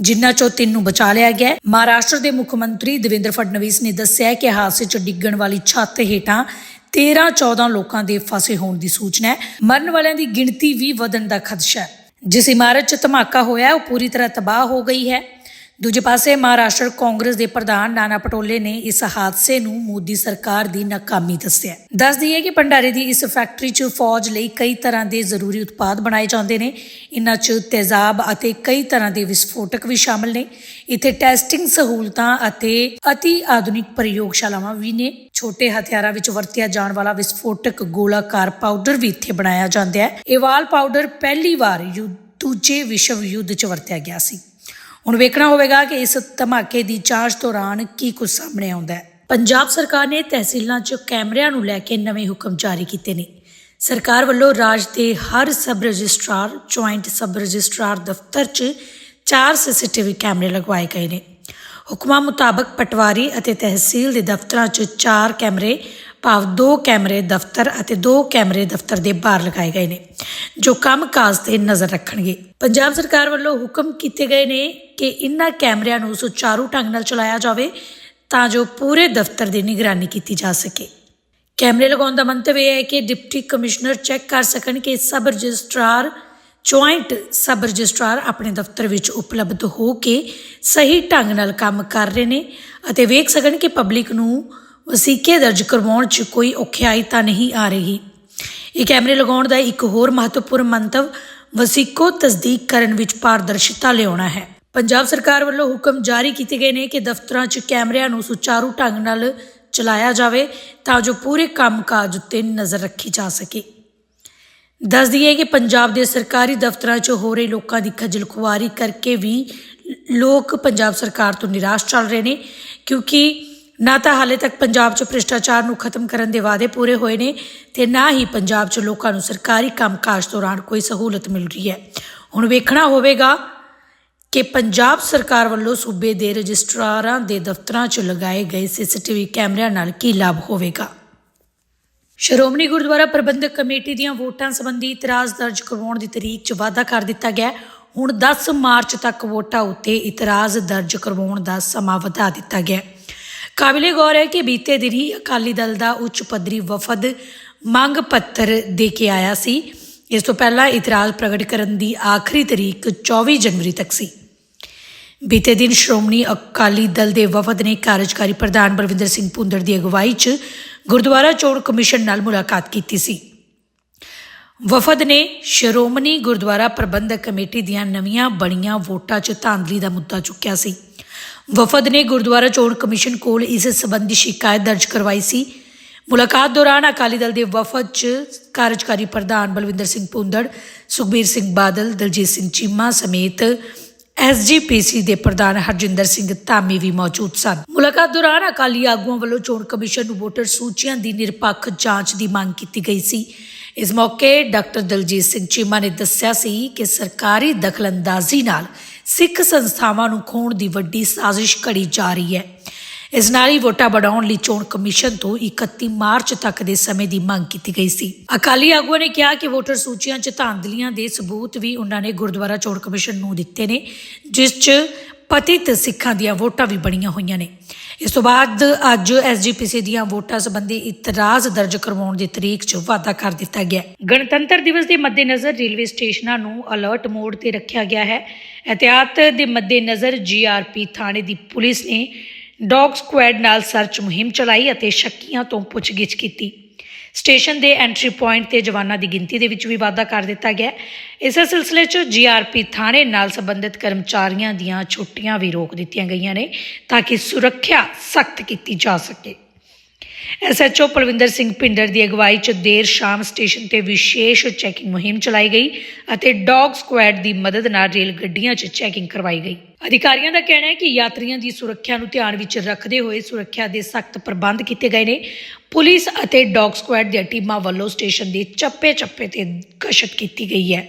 Speaker 1: ਜਿਨ੍ਹਾਂ ਚੋਂ ਤਿੰਨ ਨੂੰ ਬਚਾ ਲਿਆ ਗਿਆ ਮਹਾਰਾਸ਼ਟਰ ਦੇ ਮੁੱਖ ਮੰਤਰੀ ਦੇਵੇਂਦਰ ਫਡਨਵੀਸ ਨੇ ਦੱਸਿਆ ਕਿ ਹਾਦਸੇ 'ਚ ਡਿੱਗਣ ਵਾਲੀ ਛੱਤ ਹੇਠਾਂ 13-14 ਲੋਕਾਂ ਦੇ ਫਸੇ ਹੋਣ ਦੀ ਸੂਚਨਾ ਹੈ। ਮਰਨ ਵਾਲਿਆਂ ਦੀ ਗਿਣਤੀ ਵੀ ਵਧਣ ਦਾ ਖਦਸ਼ਾ ਹੈ। ਜਿਸ ਇਮਾਰਤ 'ਚ ਧਮਾਕਾ ਹੋਇਆ, ਉਹ ਪੂਰੀ ਤਰ੍ਹਾਂ ਤਬਾਹ ਹੋ ਗਈ ਹੈ। ਦੂਜੇ ਪਾਸੇ ਮਹਾਰਾਸ਼ਟਰ ਕਾਂਗਰਸ ਦੇ ਪ੍ਰਧਾਨ ਨਾਨਾ ਪਟੋਲੇ ਨੇ ਇਸ ਹਾਦਸੇ ਨੂੰ ਮੋਦੀ ਸਰਕਾਰ ਦੀ ਨਾਕਾਮੀ ਦੱਸਿਆ ਦੱਸ ਦਈਏ ਕਿ ਭੰਡਾਰੇ ਦੀ ਇਸ ਫੈਕਟਰੀ 'ਚ ਫੌਜ ਲਈ ਕਈ ਤਰ੍ਹਾਂ ਦੇ ਜ਼ਰੂਰੀ ਉਤਪਾਦ ਬਣਾਏ ਜਾਂਦੇ ਨੇ। ਇਨ੍ਹਾਂ 'ਚ ਤੇਜ਼ਾਬ ਅਤੇ ਕਈ ਤਰ੍ਹਾਂ ਦੇ ਵਿਸਫੋਟਕ ਵੀ ਸ਼ਾਮਲ ਨੇ। ਇੱਥੇ ਟੈਸਟਿੰਗ ਸਹੂਲਤਾਂ ਅਤੇ ਅਤੀ ਆਧੁਨਿਕ ਪ੍ਰਯੋਗਸ਼ਾਲਾਵਾਂ ਵੀ ਨੇ। ਛੋਟੇ ਹਥਿਆਰਾਂ ਵਿੱਚ ਵਰਤਿਆ ਜਾਣ ਵਾਲਾ ਵਿਸਫੋਟਕ ਗੋਲਾਕਾਰ ਪਾਊਡਰ ਵੀ ਇੱਥੇ ਬਣਾਇਆ ਜਾਂਦਾ ਹੈ। ਇਹ ਵਾਲ ਪਾਊਡਰ ਪਹਿਲੀ ਵਾਰ ਯੁੱਧ ਦੂਜੇ ਵਿਸ਼ਵ ਯੁੱਧ 'ਚ ਵਰਤਿਆ ਗਿਆ ਸੀ। ਹੁਣ ਵੇਖਣਾ ਹੋਵੇਗਾ ਕਿ ਇਸ ਧਮਾਕੇ ਦੀ ਜਾਂਚ ਦੌਰਾਨ ਕੀ ਕੁਝ ਸਾਹਮਣੇ ਆਉਂਦਾ ਹੈ। ਪੰਜਾਬ ਸਰਕਾਰ ਨੇ ਤਹਿਸੀਲਾਂ 'ਚ ਕੈਮਰਿਆਂ ਨੂੰ ਲੈ ਕੇ ਨਵੇਂ ਹੁਕਮ ਜਾਰੀ ਕੀਤੇ ਨੇ। ਸਰਕਾਰ ਵੱਲੋਂ ਰਾਜ ਦੇ ਹਰ sub registrar, joint sub registrar ਦਫ਼ਤਰ 'ਚ ਚਾਰ ਸੀਸੀਟੀਵੀ ਕੈਮਰੇ ਲਗਵਾਏ ਗਏ ਨੇ। ਹੁਕਮਾਂ ਮੁਤਾਬਕ ਪਟਵਾਰੀ ਅਤੇ ਤਹਿਸੀਲ ਦੇ ਦਫ਼ਤਰਾਂ 'ਚ ਚਾਰ ਕੈਮਰੇ ਭਾਵ ਦੋ ਕੈਮਰੇ ਦਫ਼ਤਰ ਅਤੇ ਦੋ ਕੈਮਰੇ ਦਫ਼ਤਰ ਦੇ ਬਾਹਰ ਲਗਾਏ ਗਏ ਨੇ, ਜੋ ਕੰਮ-ਕਾਜ ਤੇ ਨਜ਼ਰ ਰੱਖਣਗੇ। ਪੰਜਾਬ ਸਰਕਾਰ ਵੱਲੋਂ ਹੁਕਮ ਕੀਤੇ ਗਏ ਨੇ ਕਿ ਇਨ੍ਹਾਂ ਕੈਮਰਿਆਂ ਨੂੰ ਸੁਚਾਰੂ ਢੰਗ ਨਾਲ ਚਲਾਇਆ ਜਾਵੇ ਤਾਂ ਜੋ ਪੂਰੇ ਦਫ਼ਤਰ ਦੀ ਨਿਗਰਾਨੀ ਕੀਤੀ ਜਾ ਸਕੇ। ਕੈਮਰੇ ਲਗਾਉਣ ਦਾ ਮੰਤਵ ਇਹ ਹੈ ਕਿ ਡਿਪਟੀ ਕਮਿਸ਼ਨਰ ਚੈੱਕ ਕਰ ਸਕਣ ਕਿ sub registrar, joint sub registrar ਆਪਣੇ ਦਫ਼ਤਰ ਵਿੱਚ ਉਪਲਬਧ ਹੋ ਕੇ ਸਹੀ ਢੰਗ ਨਾਲ ਕੰਮ ਕਰ ਰਹੇ ਨੇ ਅਤੇ ਵੇਖ ਸਕਣ ਕਿ ਪਬਲਿਕ ਨੂੰ ਵਸੀਕੇ ਦਰਜ ਕਰਵਾਉਣ 'ਚ ਕੋਈ ਔਖਿਆਈ ਤਾਂ ਨਹੀਂ ਆ ਰਹੀ। ਇਹ ਕੈਮਰੇ ਲਗਾਉਣ ਦਾ ਇੱਕ ਹੋਰ ਮਹੱਤਵਪੂਰਨ ਮੰਤਵ ਵਸੀਕੋ ਤਸਦੀਕ ਕਰਨ ਵਿੱਚ ਪਾਰਦਰਸ਼ਿਤਾ ਲਿਆਉਣਾ ਹੈ। ਪੰਜਾਬ ਸਰਕਾਰ ਵੱਲੋਂ ਹੁਕਮ ਜਾਰੀ ਕੀਤੇ ਗਏ ਨੇ ਕਿ ਦਫ਼ਤਰਾਂ 'ਚ ਕੈਮਰਿਆਂ ਨੂੰ ਸੁਚਾਰੂ ਢੰਗ ਨਾਲ ਚਲਾਇਆ ਜਾਵੇ ਤਾਂ ਜੋ ਪੂਰੇ ਕੰਮਕਾਜ ਉੱਤੇ ਨਜ਼ਰ ਰੱਖੀ ਜਾ ਸਕੇ। ਦੱਸ ਦਈਏ ਕਿ ਪੰਜਾਬ ਦੇ ਸਰਕਾਰੀ ਦਫ਼ਤਰਾਂ 'ਚ ਹੋ ਰਹੇ ਲੋਕਾਂ ਦੀ ਖੱਜਲ ਖੁਆਰੀ ਕਰਕੇ ਵੀ ਲੋਕ ਪੰਜਾਬ ਸਰਕਾਰ ਤੋਂ ਨਿਰਾਸ਼ ਚੱਲ ਰਹੇ ਨੇ ਕਿਉਂਕਿ ਨਾ ਤਾਂ ਹਾਲੇ ਤੱਕ ਪੰਜਾਬ 'ਚ ਭ੍ਰਿਸ਼ਟਾਚਾਰ ਨੂੰ ਖਤਮ ਕਰਨ ਦੇ ਵਾਅਦੇ ਪੂਰੇ ਹੋਏ ਨੇ ਤੇ ਨਾ ਹੀ ਪੰਜਾਬ 'ਚ ਲੋਕਾਂ ਨੂੰ ਸਰਕਾਰੀ ਕੰਮਕਾਜ ਦੌਰਾਨ ਕੋਈ ਸਹੂਲਤ ਮਿਲ ਰਹੀ ਹੈ। ਹੁਣ ਵੇਖਣਾ ਹੋਵੇਗਾ ਕਿ ਪੰਜਾਬ ਸਰਕਾਰ ਵੱਲੋਂ ਸੂਬੇ ਦੇ ਰਜਿਸਟਰਾਰਾਂ ਦੇ ਦਫ਼ਤਰਾਂ 'ਚ ਲਗਾਏ ਗਏ ਸੀਸੀਟੀਵੀ ਕੈਮਰਿਆਂ ਨਾਲ ਕੀ ਲਾਭ ਹੋਵੇਗਾ? ਸ਼੍ਰੋਮਣੀ ਗੁਰਦੁਆਰਾ ਪ੍ਰਬੰਧਕ ਕਮੇਟੀ ਦੀਆਂ ਵੋਟਾਂ ਸੰਬੰਧੀ ਇਤਰਾਜ਼ ਦਰਜ ਕਰਵਾਉਣ ਦੀ ਤਰੀਕ 'ਚ ਵਾਧਾ ਕਰ ਦਿੱਤਾ ਗਿਆ ਹੁਣ 10 ਮਾਰਚ ਤੱਕ ਵੋਟਾਂ ਉੱਤੇ ਇਤਰਾਜ਼ ਦਰਜ ਕਰਵਾਉਣ ਦਾ ਸਮਾਂ ਵਧਾ ਦਿੱਤਾ ਗਿਆ ਕਾਬਿਲੇ ਗੌਰ ਹੈ ਕਿ ਬੀਤੇ ਦਿਨ ਹੀ ਅਕਾਲੀ ਦਲ ਦਾ ਉੱਚ ਪੱਧਰੀ ਵਫਦ ਮੰਗ ਪੱਤਰ ਦੇ ਕੇ ਆਇਆ ਸੀ। ਇਸ ਤੋਂ ਪਹਿਲਾਂ ਇਤਰਾਜ਼ ਪ੍ਰਗਟ ਕਰਨ ਦੀ ਆਖਰੀ ਤਰੀਕ 24 ਜਨਵਰੀ ਤੱਕ ਸੀ। ਬੀਤੇ ਦਿਨ ਸ਼੍ਰੋਮਣੀ ਅਕਾਲੀ ਦਲ ਦੇ ਵਫਦ ਨੇ ਕਾਰਜਕਾਰੀ ਪ੍ਰਧਾਨ ਬਲਵਿੰਦਰ ਸਿੰਘ ਭੁੰਦੜ ਦੀ ਅਗਵਾਈ 'ਚ ਗੁਰਦੁਆਰਾ ਚੋਣ ਕਮਿਸ਼ਨ ਨਾਲ ਮੁਲਾਕਾਤ ਕੀਤੀ ਸੀ। ਵਫਦ ਨੇ ਸ਼੍ਰੋਮਣੀ ਗੁਰਦੁਆਰਾ ਪ੍ਰਬੰਧਕ ਕਮੇਟੀ ਦੀਆਂ ਨਵੀਆਂ ਬਣੀਆਂ ਵੋਟਾਂ 'ਚ ਧਾਂਦਲੀ ਦਾ ਮੁੱਦਾ ਚੁੱਕਿਆ ਸੀ। ਵਫਦ ਨੇ ਗੁਰਦੁਆਰਾ ਚੋਣ ਕਮਿਸ਼ਨ ਕੋਲ ਇਸ ਸੰਬੰਧੀ ਸ਼ਿਕਾਇਤ ਦਰਜ ਕਰਵਾਈ ਸੀ। ਮੁਲਾਕਾਤ ਦੌਰਾਨ ਅਕਾਲੀ ਦਲ ਦੇ ਵਫਦ 'ਚ ਕਾਰਜਕਾਰੀ ਪ੍ਰਧਾਨ ਬਲਵਿੰਦਰ ਸਿੰਘ ਭੁੰਦੜ ਸੁਖਬੀਰ ਸਿੰਘ ਬਾਦਲ, ਦਲਜੀਤ ਸਿੰਘ ਚੀਮਾ ਸਮੇਤ ਐਸਜੀਪੀਸੀ ਦੇ ਪ੍ਰਧਾਨ ਹਰਜਿੰਦਰ ਸਿੰਘ ਧਾਮੀ ਵੀ ਮੌਜੂਦ ਸਨ। ਮੁਲਾਕਾਤ ਦੌਰਾਨ ਅਕਾਲੀ ਆਗੂਆਂ ਵੱਲੋਂ ਚੋਣ ਕਮਿਸ਼ਨ ਨੂੰ ਵੋਟਰ ਸੂਚੀਆਂ ਦੀ ਨਿਰਪੱਖ ਜਾਂਚ ਦੀ ਮੰਗ ਕੀਤੀ ਗਈ ਸੀ। ਇਸ ਮੌਕੇ ਡਾਕਟਰ ਦਲਜੀਤ ਸਿੰਘ ਚੀਮਾ ਨੇ ਦੱਸਿਆ ਸੀ ਕਿ ਸਰਕਾਰੀ ਦਖਲਅੰਦਾਜ਼ੀ ਨਾਲ ਸਿੱਖ ਸੰਸਥਾਵਾਂ ਨੂੰ ਖੋਣ ਦੀ ਵੱਡੀ ਸਾਜ਼ਿਸ਼ ਘੜੀ ਜਾ ਰਹੀ ਹੈ। ਇਸ ਨਾਲ ਹੀ ਵੋਟਾਂ ਬਣਾਉਣ ਲਈ ਚੋਣ ਕਮਿਸ਼ਨ ਤੋਂ 31 ਮਾਰਚ ਤੱਕ ਦੇ ਸਮੇਂ ਦੀ ਮੰਗ ਕੀਤੀ ਗਈ ਸੀ। ਅਕਾਲੀ ਆਗੂਆਂ ਨੇ ਕਿਹਾ ਕਿ ਵੋਟਰ ਸੂਚੀਆਂ 'ਚ ਧਾਂਦਲੀਆਂ ਦੇ ਸਬੂਤ ਵੀ ਉਹਨਾਂ ਨੇ ਗੁਰਦੁਆਰਾ ਚੋਣ ਕਮਿਸ਼ਨ ਨੂੰ ਦਿੱਤੇ ਨੇ, ਜਿਸ 'ਚ ਪਤਿਤ ਸਿੱਖਾਂ ਦੀਆਂ ਵੋਟਾਂ ਵੀ ਬਣੀਆਂ ਹੋਈਆਂ ਨੇ। ਇਸ ਤੋਂ ਬਾਅਦ ਅੱਜ ਐਸਜੀਪੀਸੀ ਦੀਆਂ ਵੋਟਾਂ ਸੰਬੰਧੀ ਇਤਰਾਜ਼ ਦਰਜ ਕਰਵਾਉਣ ਦੀ ਤਰੀਕ 'ਚ ਵਾਧਾ ਕਰ ਦਿੱਤਾ ਗਿਆ ਗਣਤੰਤਰ ਦਿਵਸ ਦੇ ਮੱਦੇਨਜ਼ਰ ਰੇਲਵੇ ਸਟੇਸ਼ਨਾਂ ਨੂੰ ਅਲਰਟ ਮੋਡ ਤੇ ਰੱਖਿਆ ਗਿਆ ਹੈ। ਅਹਤਿਆਤ ਦੇ ਮੱਦੇਨਜ਼ਰ ਜੀਆਰਪੀ ਥਾਣੇ ਦੀ ਪੁਲਿਸ ਨੇ ਡੌਗ ਸਕੁਐਡ ਨਾਲ ਸਰਚ ਮੁਹਿੰਮ ਚਲਾਈ ਅਤੇ ਸ਼ੱਕੀਆਂ ਤੋਂ ਪੁੱਛਗਿੱਛ ਕੀਤੀ। ਸਟੇਸ਼ਨ ਦੇ ਐਂਟਰੀ ਪੁਆਇੰਟ ਤੇ ਜਵਾਨਾਂ ਦੀ ਗਿਣਤੀ ਦੇ ਵਿੱਚ ਵੀ ਵਾਧਾ ਕਰ ਦਿੱਤਾ ਗਿਆ ਹੈ। ਇਸੇ ਸਿਲਸਿਲੇ 'ਚ ਜੀਆਰਪੀ ਥਾਣੇ ਨਾਲ ਸੰਬੰਧਿਤ ਕਰਮਚਾਰੀਆਂ ਦੀਆਂ ਛੁੱਟੀਆਂ ਵੀ ਰੋਕ ਦਿੱਤੀਆਂ ਗਈਆਂ ਨੇ ਤਾਂ ਕਿ ਸੁਰੱਖਿਆ ਸਖਤ ਕੀਤੀ ਜਾ ਸਕੇ ਐਸਐਚਓ ਪਲਵਿੰਦਰ ਸਿੰਘ ਪਿੰਡਰ ਦੀ ਅਗਵਾਈ 'ਚ ਦੇਰ ਸ਼ਾਮ ਸਟੇਸ਼ਨ ਤੇ ਵਿਸ਼ੇਸ਼ ਚੈਕਿੰਗ ਮੁਹਿੰਮ ਚਲਾਈ ਗਈ ਅਤੇ ਡੌਗ ਸਕੁਐਡ ਦੀ ਮਦਦ ਨਾਲ ਰੇਲ ਗੱਡੀਆਂ 'ਚ ਚੈਕਿੰਗ ਕਰਵਾਈ ਗਈ। ਅਧਿਕਾਰੀਆਂ ਦਾ ਕਹਿਣਾ ਹੈ ਕਿ ਯਾਤਰੀਆਂ ਦੀ ਸੁਰੱਖਿਆ ਨੂੰ ਧਿਆਨ ਵਿੱਚ ਰੱਖਦੇ ਹੋਏ ਸੁਰੱਖਿਆ ਦੇ ਸਖਤ ਪ੍ਰਬੰਧ ਕੀਤੇ ਗਏ ਨੇ। ਪੁਲਿਸ ਅਤੇ ਡੌਗ ਸਕੁਐਡ ਦੀਆਂ ਟੀਮਾਂ ਵੱਲੋਂ ਸਟੇਸ਼ਨ ਦੇ ਚੱਪੇ-ਚੱਪੇ ਤੇ ਗਸ਼ਤ ਕੀਤੀ ਗਈ ਹੈ।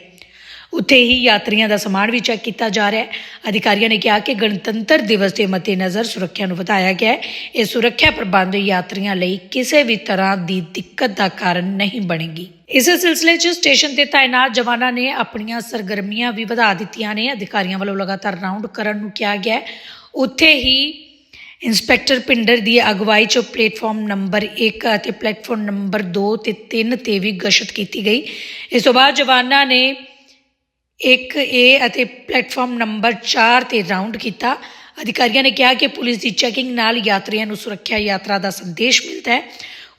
Speaker 1: ਉੱਥੇ ਹੀ ਯਾਤਰੀਆਂ ਦਾ ਸਮਾਨ ਵੀ ਚੈੱਕ ਕੀਤਾ ਜਾ ਰਿਹਾ ਹੈ। ਅਧਿਕਾਰੀਆਂ ਨੇ ਕਿਹਾ ਕਿ ਗਣਤੰਤਰ ਦਿਵਸ ਦੇ ਮੱਦੇਨਜ਼ਰ ਸੁਰੱਖਿਆ ਨੂੰ ਵਧਾਇਆ ਗਿਆ ਹੈ। ਇਹ ਸੁਰੱਖਿਆ ਪ੍ਰਬੰਧ ਯਾਤਰੀਆਂ ਲਈ ਕਿਸੇ ਵੀ ਤਰ੍ਹਾਂ ਦੀ ਦਿੱਕਤ ਦਾ ਕਾਰਨ ਨਹੀਂ ਬਣੇਗੀ। ਇਸੇ ਸਿਲਸਿਲੇ 'ਚ ਸਟੇਸ਼ਨ ਤੇ ਤਾਇਨਾਤ ਜਵਾਨਾਂ ਨੇ ਆਪਣੀਆਂ ਸਰਗਰਮੀਆਂ ਵੀ ਵਧਾ ਦਿੱਤੀਆਂ ਨੇ। ਅਧਿਕਾਰੀਆਂ ਵੱਲੋਂ ਲਗਾਤਾਰ ਰਾਉਂਡ ਕਰਨ ਨੂੰ ਕਿਹਾ ਗਿਆ ਉੱਥੇ ਹੀ ਇੰਸਪੈਕਟਰ ਪਿੰਡਰ ਦੀ ਅਗਵਾਈ 'ਚ ਪਲੇਟਫਾਰਮ ਨੰਬਰ 1 ਅਤੇ ਪਲੇਟਫਾਰਮ ਨੰਬਰ 2 ਤੇ 3 ਤੇ ਵੀ ਗਸ਼ਤ ਕੀਤੀ ਗਈ। ਇਸ ਤੋਂ ਬਾਅਦ ਜਵਾਨਾਂ ਨੇ ਇੱਕ ਏ ਅਤੇ ਪਲੇਟਫਾਰਮ ਨੰਬਰ 4 ਤੇ ਰਾਉਂਡ ਕੀਤਾ। ਅਧਿਕਾਰੀਆਂ ਨੇ ਕਿਹਾ ਕਿ ਪੁਲਿਸ ਦੀ ਚੈਕਿੰਗ ਨਾਲ ਯਾਤਰੀਆਂ ਨੂੰ ਸੁਰੱਖਿਆ ਯਾਤਰਾ ਦਾ ਸੰਦੇਸ਼ ਮਿਲਦਾ ਹੈ।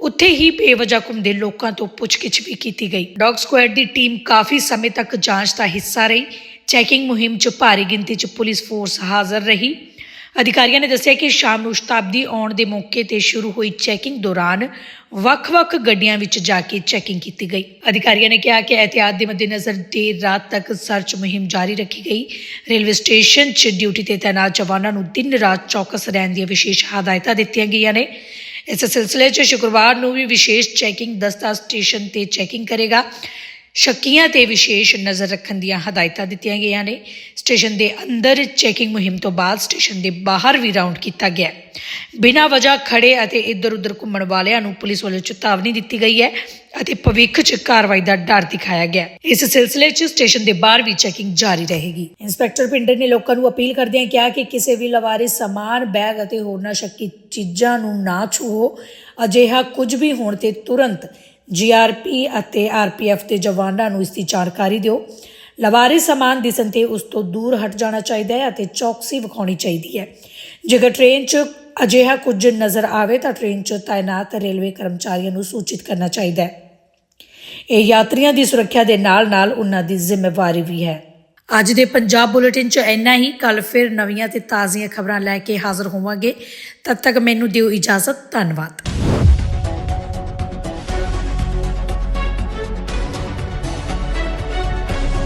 Speaker 1: ਉੱਥੇ ਹੀ ਬੇਵਜਾ ਘੁੰਮਦੇ ਲੋਕਾਂ ਤੋਂ ਪੁੱਛਗਿੱਛ ਵੀ ਕੀਤੀ ਗਈ। ਡੌਗ ਸਕੁਐਡ ਦੀ ਟੀਮ ਕਾਫੀ ਸਮੇਂ ਤੱਕ ਜਾਂਚ ਦਾ ਹਿੱਸਾ ਰਹੀ। ਚੈਕਿੰਗ ਮੁਹਿੰਮ 'ਚ ਭਾਰੀ ਗਿਣਤੀ 'ਚ ਪੁਲਿਸ ਫੋਰਸ ਹਾਜ਼ਰ ਰਹੀ। ਅਧਿਕਾਰੀਆਂ ਨੇ ਦੱਸਿਆ ਕਿ ਸ਼ਾਮ ਨੂੰ ਸ਼ਤਾਬਦੀ ਆਉਣ ਦੇ ਮੌਕੇ ਤੇ ਸ਼ੁਰੂ ਹੋਈ ਚੈਕਿੰਗ ਦੌਰਾਨ ਵੱਖ-ਵੱਖ ਗੱਡੀਆਂ ਵਿੱਚ ਜਾ ਕੇ ਚੈਕਿੰਗ ਕੀਤੀ ਗਈ। ਅਧਿਕਾਰੀਆਂ ਨੇ ਕਿਹਾ ਕਿ ਇਹਤਿਆਤ ਦੇ ਮੱਦੇਨਜ਼ਰ ਦੇਰ ਰਾਤ ਤੱਕ ਸਰਚ ਮੁਹਿੰਮ ਜਾਰੀ ਰੱਖੀ ਗਈ। ਰੇਲਵੇ ਸਟੇਸ਼ਨ 'ਚ ਡਿਊਟੀ ਤੇ ਤਾਇਨਾਤ ਜਵਾਨਾਂ ਨੂੰ ਦਿਨ ਰਾਤ ਚੌਕਸ ਰਹਿਣ ਦੀਆਂ ਵਿਸ਼ੇਸ਼ ਹਦਾਇਤਾਂ ਦਿੱਤੀਆਂ ਗਈਆਂ ਨੇ। ਇਸ ਸਿਲਸਿਲੇ 'ਚ ਸ਼ੁੱਕਰਵਾਰ ਨੂੰ ਵੀ ਵਿਸ਼ੇਸ਼ ਚੈਕਿੰਗ ਦਸਤਾ ਸਟੇਸ਼ਨ ਤੇ ਚੈਕਿੰਗ ਕਰੇਗਾ। ਸ਼ੱਕੀਆਂ ਤੇ ਵਿਸ਼ੇਸ਼ ਨਜ਼ਰ ਰੱਖਣ ਦੀਆਂ ਹਦਾਇਤਾਂ ਦਿੱਤੀਆਂ ਗਈਆਂ ਨੇ। ਸਟੇਸ਼ਨ ਦੇ ਅੰਦਰ ਚੈਕਿੰਗ ਮੁਹਿੰਮ ਤੋਂ ਬਾਅਦ ਸਟੇਸ਼ਨ ਦੇ ਬਾਹਰ ਵੀ ਰਾਉਂਡ ਕੀਤਾ ਗਿਆ ਬਿਨਾਂ ਵਜ੍ਹਾ ਖੜੇ ਅਤੇ ਇੱਧਰ-ਉੱਧਰ ਘੁੰਮਣ ਵਾਲਿਆਂ ਨੂੰ ਪੁਲਿਸ ਵੱਲੋਂ ਚੇਤਾਵਨੀ ਦਿੱਤੀ ਗਈ ਹੈ ਅਤੇ ਭਵਿੱਖ 'ਚ ਕਾਰਵਾਈ ਦਾ ਡਰ ਦਿਖਾਇਆ ਗਿਆ ਇਸ ਸਿਲਸਿਲੇ 'ਚ ਸਟੇਸ਼ਨ ਦੇ ਬਾਹਰ ਵੀ ਚੈਕਿੰਗ ਜਾਰੀ ਰਹੇਗੀ। ਇੰਸਪੈਕਟਰ ਪਿੰਡਰ ਨੇ ਲੋਕਾਂ ਨੂੰ ਅਪੀਲ ਕਰਦਿਆਂ ਕਿਹਾ ਕਿ ਕਿਸੇ ਵੀ ਲਵਾਰਿਸ ਸਮਾਨ, ਬੈਗ ਅਤੇ ਹੋਰਨਾਂ ਸ਼ੱਕੀ ਚੀਜ਼ਾਂ ਨੂੰ ਨਾ ਛੂਹੋ। ਅਜਿਹਾ ਕੁਝ ਵੀ ਹੋਣ ਤੇ ਤੁਰੰਤ ਜੀਆਰਪੀ ਅਤੇ ਆਰਪੀਐਫ ਦੇ ਜਵਾਨਾਂ ਨੂੰ ਇਸ ਦੀ ਜਾਣਕਾਰੀ ਦਿਓ। ਲਵਾਰਿਸ ਸਮਾਨ ਦਿਸਣ ਤੇ ਉਸ ਤੋਂ ਦੂਰ ਹਟ ਜਾਣਾ ਚਾਹੀਦਾ ਹੈ ਅਤੇ ਚੌਕਸੀ ਵਿਖਾਉਣੀ ਚਾਹੀਦੀ ਹੈ। ਜੇਕਰ ਟ੍ਰੇਨ 'ਚ ਅਜਿਹਾ ਕੁਝ ਨਜ਼ਰ ਆਵੇ ਤਾਂ ਟ੍ਰੇਨ 'ਚ ਤਾਇਨਾਤ ਰੇਲਵੇ ਕਰਮਚਾਰੀਆਂ ਨੂੰ ਸੂਚਿਤ ਕਰਨਾ ਚਾਹੀਦਾ ਹੈ। ਇਹ ਯਾਤਰੀਆਂ ਦੀ ਸੁਰੱਖਿਆ ਦੇ ਨਾਲ-ਨਾਲ ਉਹਨਾਂ ਦੀ ਜ਼ਿੰਮੇਵਾਰੀ ਵੀ ਹੈ। ਅੱਜ ਦੇ ਪੰਜਾਬ ਬੁਲੇਟਿਨ 'ਚ ਇੰਨਾ ਹੀ। ਕੱਲ ਫਿਰ ਨਵੀਆਂ ਤੇ ਤਾਜ਼ੀਆਂ ਖਬਰਾਂ ਲੈ ਕੇ ਹਾਜ਼ਰ ਹੋਵਾਂਗੇ। ਤਦ ਤੱਕ ਮੈਨੂੰ ਦਿਓ ਇਜਾਜ਼ਤ। ਧੰਨਵਾਦ।